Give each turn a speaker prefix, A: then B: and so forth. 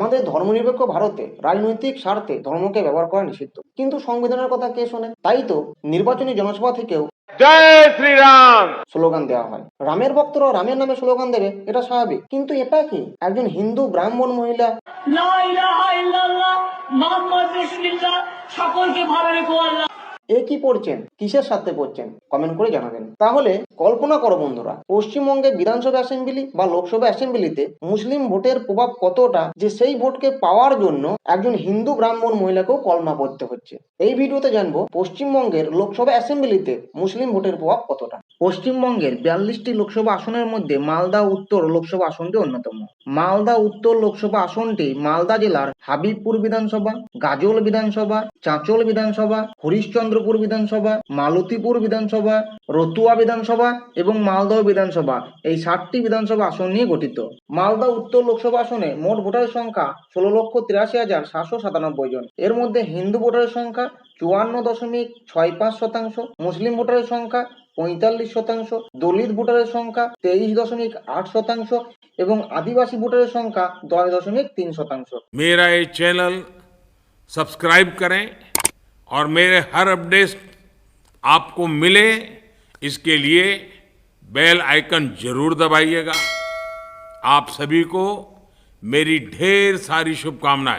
A: আমাদের ধর্মনিরপেক্ষ ভারতে রাজনৈতিক স্বার্থে ধর্মকে ব্যবহার করা নিষিদ্ধ। কিন্তু সংবিধানের কথা কে শোনে? তাই তো নির্বাচনী জনসভা থেকেও
B: জয় শ্রীরাম!
A: স্লোগান দেওয়া হয়। রামের ভক্তরা রামের নামে স্লোগান দেবে এটা স্বাভাবিক। কিন্তু এটা কি? একজন হিন্দু ব্রাহ্মণ মহিলা?
C: সকলকে ভালো রেখো আল্লাহ।
A: এ কি পড়ছেন? কিসের সাথে পড়ছেন? কমেন্ট করে জানাবেন। তাহলে কল্পনা করো বন্ধুরা, পশ্চিমবঙ্গে বিধানসভা অ্যাসেম্বলি বা লোকসভা অ্যাসেম্বলিতে মুসলিম ভোটের প্রভাব কতটা যে সেই ভোটকে পাওয়ার জন্য একজন হিন্দু ব্রাহ্মণ মহিলাকেও কলমা পড়তে হচ্ছে? এই ভিডিওতে জানব পশ্চিমবঙ্গের লোকসভা অ্যাসেম্বলিতে মুসলিম ভোটের প্রভাব কতটা। পশ্চিমবঙ্গের বিয়াল্লিশটি লোকসভা আসনের মধ্যে মালদা উত্তর লোকসভা আসনটি অন্যতম। মালদা উত্তর লোকসভা আসনটি মালদা জেলার হাবিবপুর বিধানসভা, গাজল বিধানসভা, চাঁচল বিধানসভা চন্দ্রপুর বিধানসভা, মালতীপুর বিধানসভা, রতুয়া বিধানসভা এবং মালদহ বিধানসভা এই ষাটটি বিধানসভা আসন নিয়ে গঠিত। মালদা উত্তর লোকসভা আসনে মোট ভোটারের সংখ্যা ষোলো লক্ষ তিরাশি হাজার সাতশো সাতানব্বই জন। এর মধ্যে হিন্দু ভোটারের সংখ্যা চুয়ান্ন দশমিক ছয় পাঁচ শতাংশ, মুসলিম ভোটারের সংখ্যা পঁয়তাল্লিশ শতাংশ, দলিত ভোটারের সংখ্যা তেইশ দশমিক আট শতাংশ এবং আদিবাসী ভোটারের সংখ্যা দশ দশমিক তিন শতাংশ।
B: মেয়েরা এই চ্যানেল সাবস্ক্রাইব করেন और मेरे हर अपडेट आपको मिले, इसके लिए बेल आइकन ज़रूर दबाइएगा। आप सभी को मेरी ढेर सारी शुभकामनाएँ।